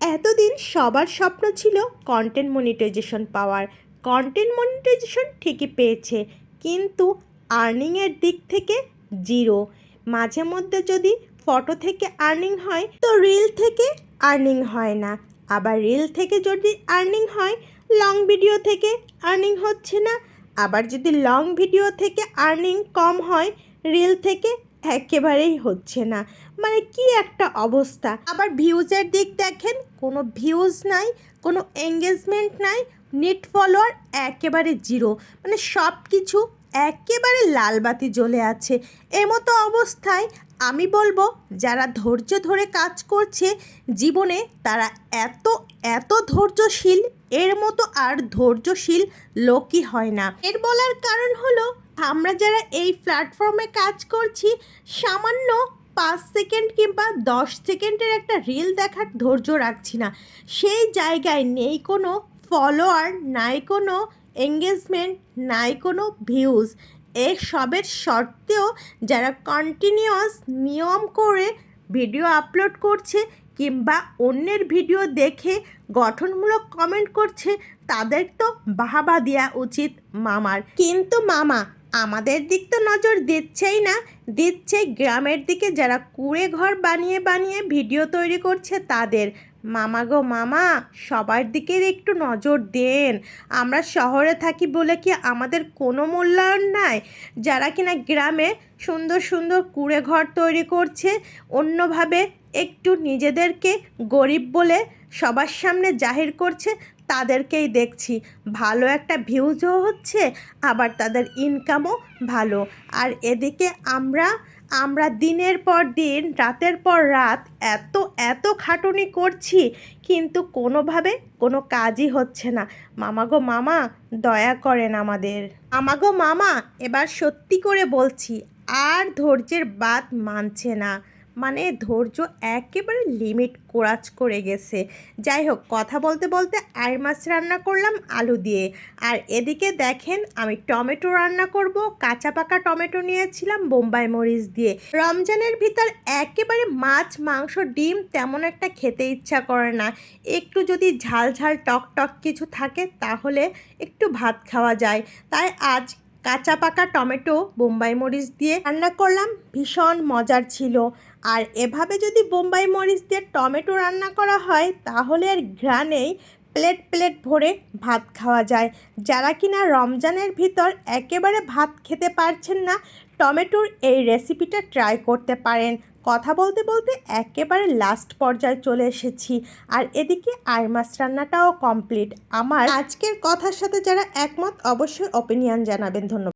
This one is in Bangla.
এতদিন সবার স্বপ্ন ছিল কন্টেন্ট মনিটাইজেশন পাওয়ার। কন্টেন্ট মনিটাইজেশন ঠিকই পেয়েছে, কিন্তু আর্নিংয়ের দিক থেকে জিরো মাঝে মধ্যে যদি ফটো থেকে আর্নিং হয়, তো রিল থেকে আর্নিং হয় না। আবার রিল থেকে যদি আর্নিং হয় লং ভিডিও থেকে আর্নিং হচ্ছে না। আবার যদি লং ভিডিও থেকে আর্নিং কম হয় রিল থেকে একেবারেই হচ্ছে না। মানে কি একটা অবস্থা। আবার ভিউজের দিক দেখেন, কোনো ভিউজ নাই, কোনো এঙ্গেজমেন্ট নাই নেট ফলোয়ার একেবারে জিরো মানে সব কিছু একেবারে লাল বাতি জ্বলে আছে। এমতো অবস্থায় আমি বলব, যারা ধৈর্য ধরে কাজ করছে, জীবনে তারা এত এত ধৈর্যশীল, এর মতো আর ধৈর্যশীল লোকই হয় না। এর বলার কারণ হলো আমরা যারা এই প্ল্যাটফর্মে কাজ করছি, সামান্য পাঁচ সেকেন্ড কিংবা দশ সেকেন্ডের একটা রিল দেখার ধৈর্য রাখছি না। সেই জায়গায় নেই কোনো ফলোয়ার নাই কোনো এঙ্গেজমেন্ট নাই কোনো ভিউজ এসবের সত্ত্বেও যারা কন্টিনিউয়াস নিয়ম করে ভিডিও আপলোড করছে কিংবা অন্যের ভিডিও দেখে গঠনমূলক কমেন্ট করছে, তাদের তো বাহাবা দেওয়া উচিত মামার। কিন্তু মামা আমাদের দিক তো নজর দিচ্ছেই না, দিচ্ছে গ্রামের দিকে যারা কুড়ে ঘর বানিয়ে বানিয়ে ভিডিও তৈরি করছে তাদের। মামা গো মামা, সবার দিকে একটু নজর দেন। আমরা শহরে থাকি বলে কি আমাদের কোনো মূল্যায়ন নাই? যারা কিনা গ্রামে সুন্দর সুন্দর কুড়ে ঘর তৈরি করছে, অন্যভাবে একটু নিজেদেরকে গরিব বলে সবার সামনে জাহির করছে তাদেরকেই দেখছি। ভালো একটা ভিউজও হচ্ছে, আবার তাদের ইনকামও ভালো। আর এদিকে আমরা আমরা দিনের পর দিন, রাতের পর রাত এত এত খাটুনি করছি, কিন্তু কোনোভাবে কোনো কাজই হচ্ছে না। মামা গো মামা, দয়া করেন আমাদের। মামা গো মামা, এবার সত্যি করে বলছি, আর ধৈর্যের বাদ মানছে না। মানে ধৈর্য একেবারে লিমিট কোরাজ করে গেছে। যাই হোক কথা বলতে বলতে আয়ের মাছ রান্না করলাম আলু দিয়ে। আর এদিকে দেখেন, আমি টমেটো রান্না করব, কাঁচা পাকা টমেটো নিয়েছিলাম বোম্বাই মরিচ দিয়ে। রমজানের ভিতর একেবারে মাছ, মাংস, ডিম তেমন একটা খেতে ইচ্ছা করে না। একটু যদি ঝাল ঝাল টক টক কিছু থাকে, তাহলে একটু ভাত খাওয়া যায়। তাই আজ কাঁচা পাকা টমেটো, বোম্বাই মরিচ দিয়ে রান্না করলাম, ভীষণ মজার ছিল। আর এভাবে যদি বোম্বাই মরিচ দিয়ে টমেটো রান্না করা হয়, তাহলে আর ঘ্রাণেই প্লেট প্লেট ভরে ভাত খাওয়া যায়। যারা কিনা রমজানের ভিতর একেবারে ভাত খেতে পারছেন না টমেটোর এই রেসিপিটা ট্রাই করতে পারেন। কথা বলতে বলতে একেবারে লাস্ট পর্যায়ে চলে এসেছি। আর এদিকে আইমাস রান্নাটাও কমপ্লিট আমার আজকের কথার সাথে যারা একমত, অবশ্যই ওপিনিয়ন জানাবেন। ধন্যবাদ।